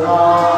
या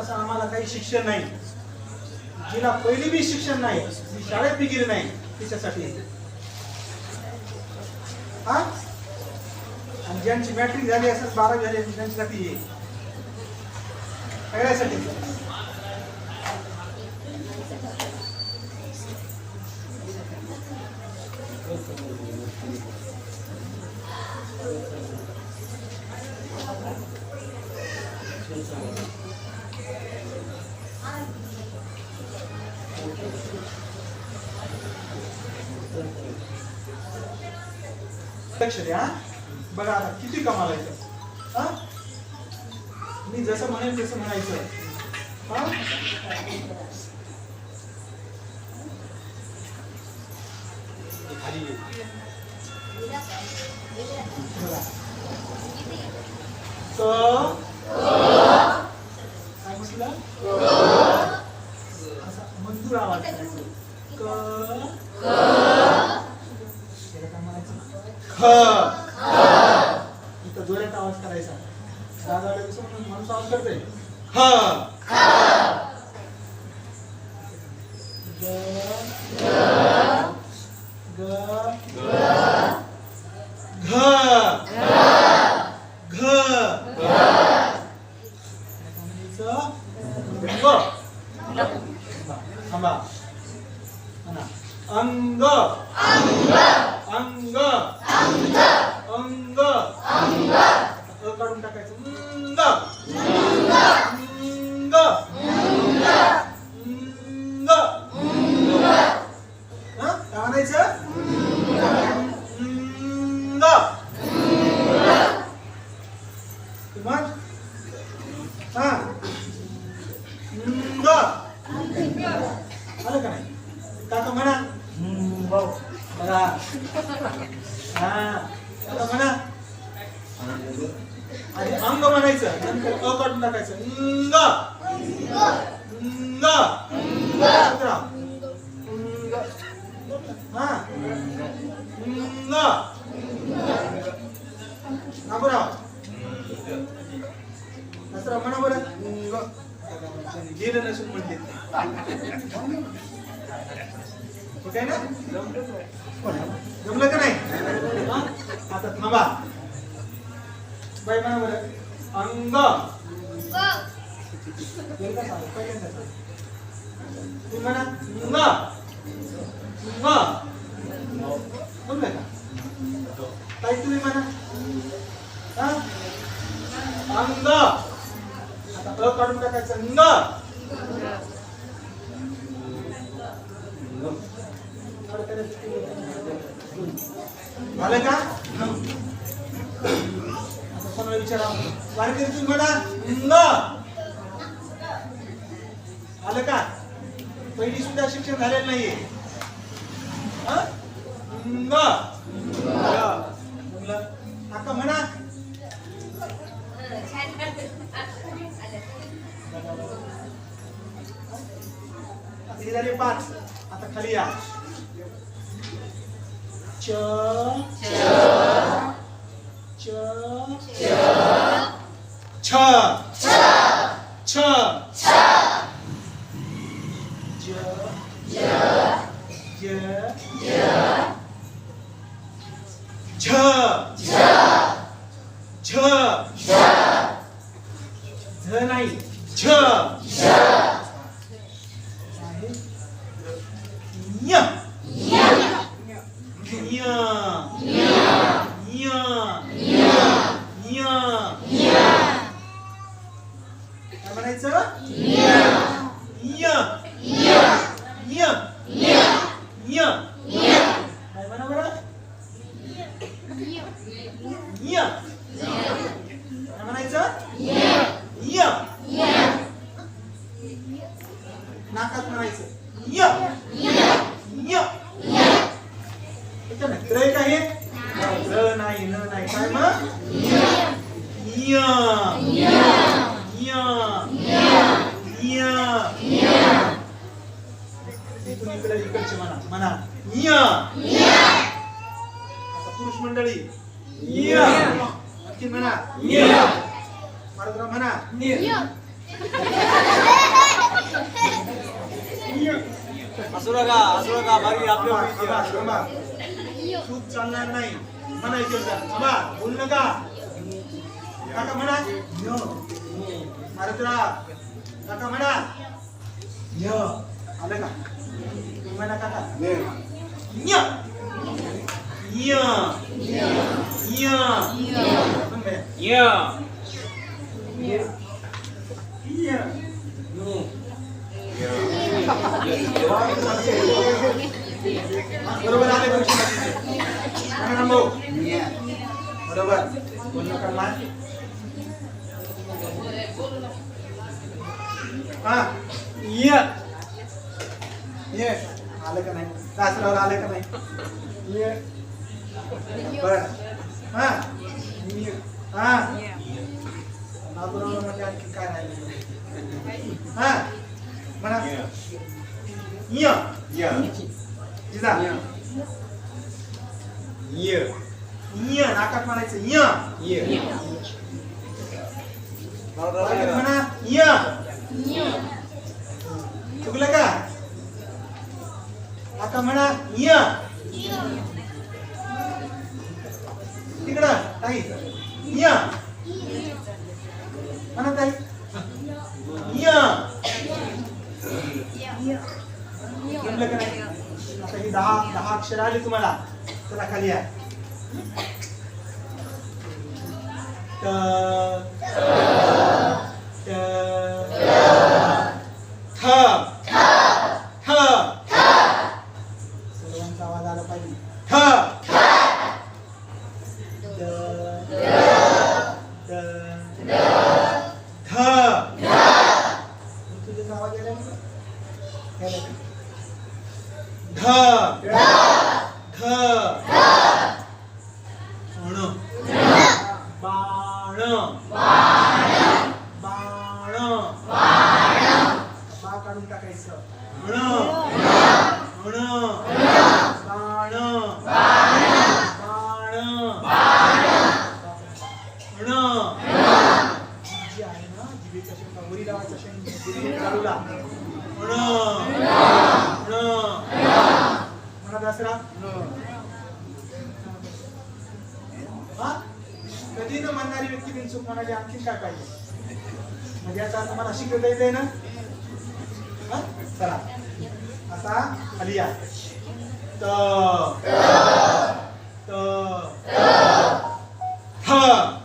तसं आम्हाला काही शिक्षण नाही. जिला पहिली बी शिक्षण नाही जी शाळेत बी गेली नाही तिच्यासाठी. हा? आणि ज्यांची मॅट्रिक झाली असेल बारावी झाली असेल त्यांच्यासाठी हे. सगळ्यासाठी. लक्ष द्या बघा आता किती कमालायचं हा? मी जसं म्हणेन तसं म्हणायचं. हा? काय म्हटलं? मंजूर आवाज. क? ख. इथं जोरात आवाज करायचा. दादा माणूस आवाज करते ख ग ग घ घ थांबा म्हणा. अंग अंग अंग अ काढून टाकायचं अंग अंग अंग हं? काय म्हणायचं अंग मग हा अंग आलं का नाही काका म्हणा बघा हा काका म्हणा आणि अंग म्हणायचं नंतर अ काढून टाकायचं अंग अंग सुधरा. अंग. हा अंग बाबूराव नसरा म्हणा बरं अंग त्याने गेलं नसून म्हणले ओके ना जमलं का नाही हा? आता थांबा बाई म्हणा बरं अंग एकदा सांगा, पहिल्यांदा सांगा. तुम्ही म्हणा अंग अंग जमलं का ताई तुम्ही म्हणा हा? अंग. आता अ काढून टाकायचं. अंग. झालं का? कोणाला विचारा वारकरी तुम्ही म्हणा. अंग. आलं का? पहिली सुद्धा शिक्षण झालेलं नाहीये. हा? अंग. आता म्हणा. आता हे झाले पाच आता खाली या च च छ छ ज ज झ झ झ नाही झ आहे य य य य काय म्हणायचं य य य य काय म्हणा बरं य काय म्हणायचं य नाकात म्हणायचं य य इथं नाही ग्रह काय आहे ग्रह नाही न नाही काय मग य य य इथून इकडे इकडचे म्हणा म्हणा य आता पुरुष मंडळी य आणखी म्हणा य मारुद्रा म्हणा असू नका असू नका बाकी आपल्या थांबा, थांबा, थांबा. चूक चालणार नाही म्हणायचे होता थांबा बोल नका काका म्हणा मारुद्रा काका म्हणा य आलं का तुम्ही म्हणा काका य य य पण बे. य बरोबर आले परीक्षेमध्ये. म्हणा ना भाऊ. बरोबर बोल नका. हा य. ये. आलं का नाही? कासरावर आलं का नाही? ये. बर. हा. य. हा. नागुरावर म्हणजे आणखी काय राहिलं? हा. म्हणा. य. जिजा. य. नाकात म्हणायचं य. वारकरी म्हणा य. चुकलं का? आता म्हणा य. तिकडं ताई. य. म्हणा ताई. य. जमलं का नाही? आता ही दहा दहा अक्षर आली तुम्हाला. चला खाली या. त त थ थ सर्वांचा आवाज आला पाहिजे थ द द ध तुझा आवाज यायला नाही का? यायला का? ध ध अण बाण बाण बा काढून टाकायचं अण अण बाण बाण अण जी आहे ना जिभेचा शेंगा वरी लावायचा शेंगा चालूला म्हण म्हण म्हणा दसरा? हा? कधी न म्हणणारी व्यक्ती बिनचूक म्हणाली आणखी काय पाहिजे? म्हणजे याचा अर्थ मला शिकवता येते ना? हा? चला. आता खाली या त. त. थ.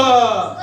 ख क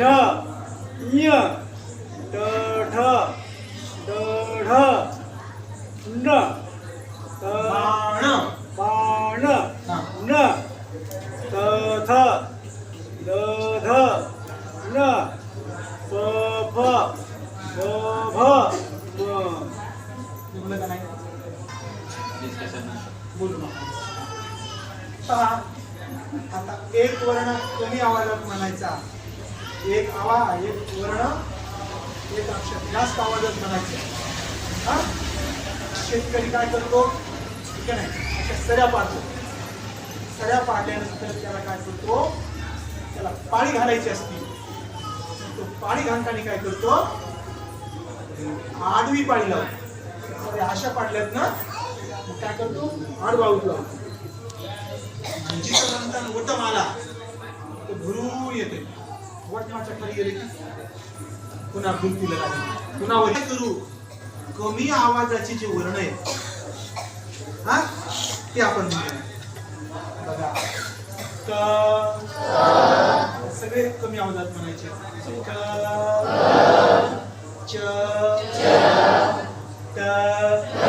ढ ञ ड ढ ड ढ न बाण. बाण न द ध न प फ प भ आता एक वर्ण कमी आवाजात म्हणायचा. एक आवा एक वर्ण एक अक्षर. जास्त आवाजात म्हणायचं. हा? शेतकरी काय करतो? ठीक आहे नाही? अशा सऱ्या पाडतो. सऱ्या पाडल्यानंतर त्याला काय करतो? त्याला पाळी घालायची असते. तो पाळी घालताना काय करतो? आडवी पाळी लावतो. सगळ्या अशा पाडल्यात ना काय करतो? आडवा उठला जिथं नंतर वटम आला तो भरून येते वटनाच्या खाली गेले की पुन्हा गुंतीला लागली. पुन्हा वजन करू? कमी आवाजाची जे वर्ण आहे हा? ते आपण बघा. सगळे कमी आवाजात म्हणायचे. च च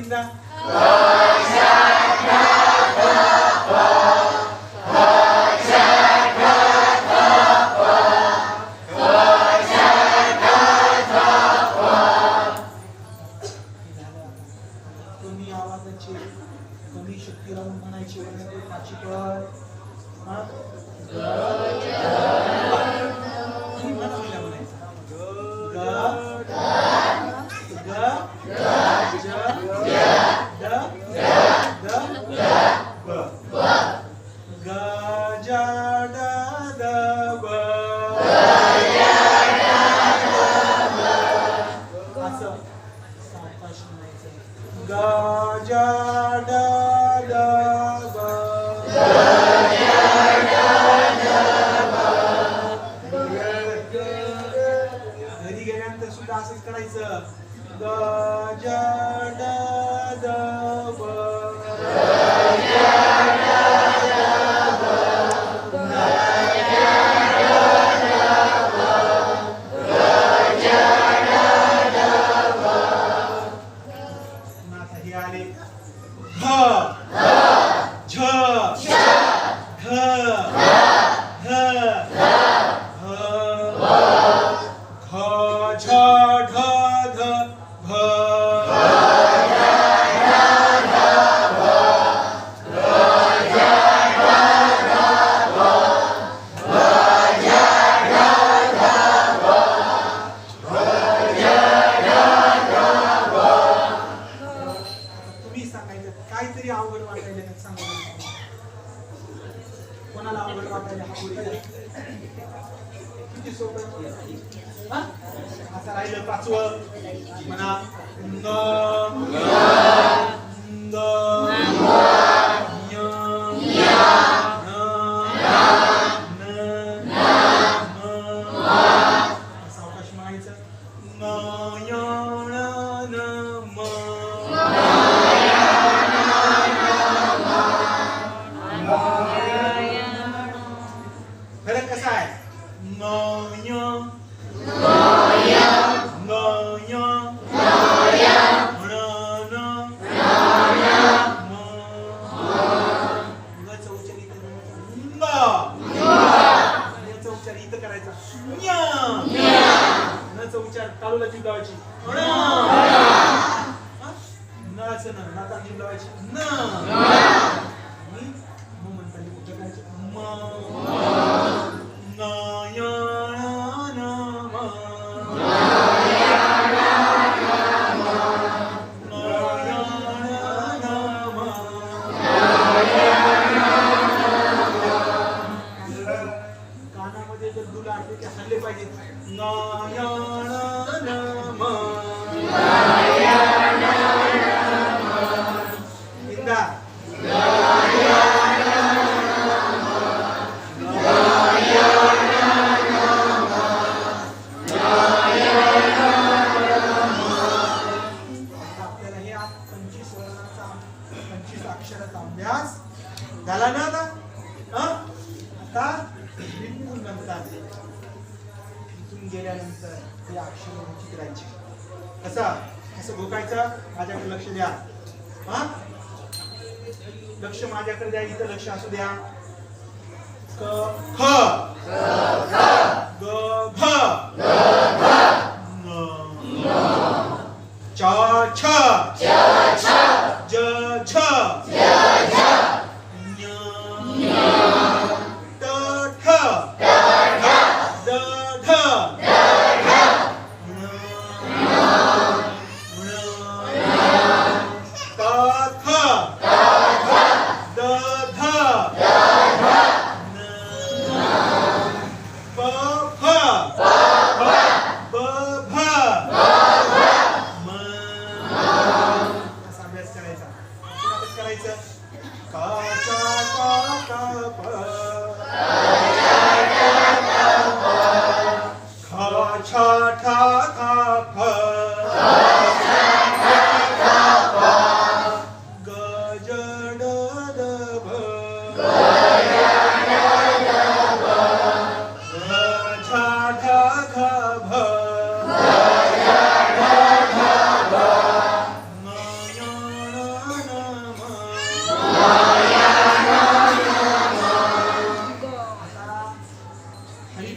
కింద गाजा डा गा घरी गेल्यानंतर सुद्धा असंच करायचं. ग know your इथून गेल्यानंतर ते अक्षर उंची करायची कसं असं घोकायचं माझ्याकडे लक्ष द्या. हा? लक्ष माझ्याकडे द्या इथं लक्ष असू द्या. क ख. ग घ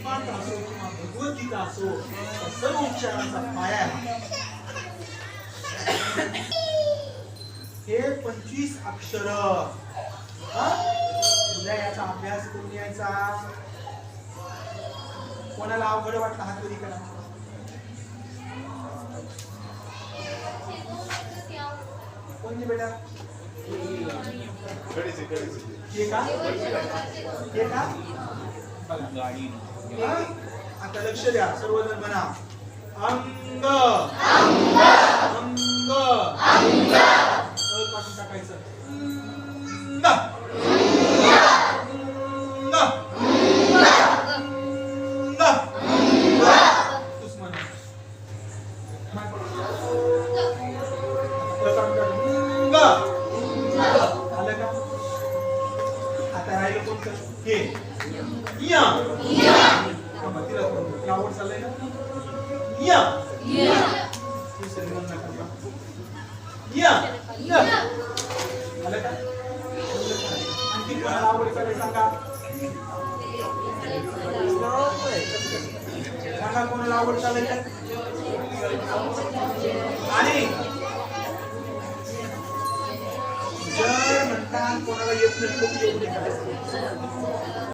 हरिपाठ असो किंवा भगवद्गीता असो सर्व उच्चाराचा पाया आहे. हे पंचवीस अक्षर. उद्या याचा अभ्यास करून यायचा कोणाला अवघड वाटलं हात वरी करा. कोणती बेटा? हे का? हे का? बघा हा? आता लक्ष द्या सर्वजण म्हणा. अंग. अंग. अंग. काढून टाकायचं.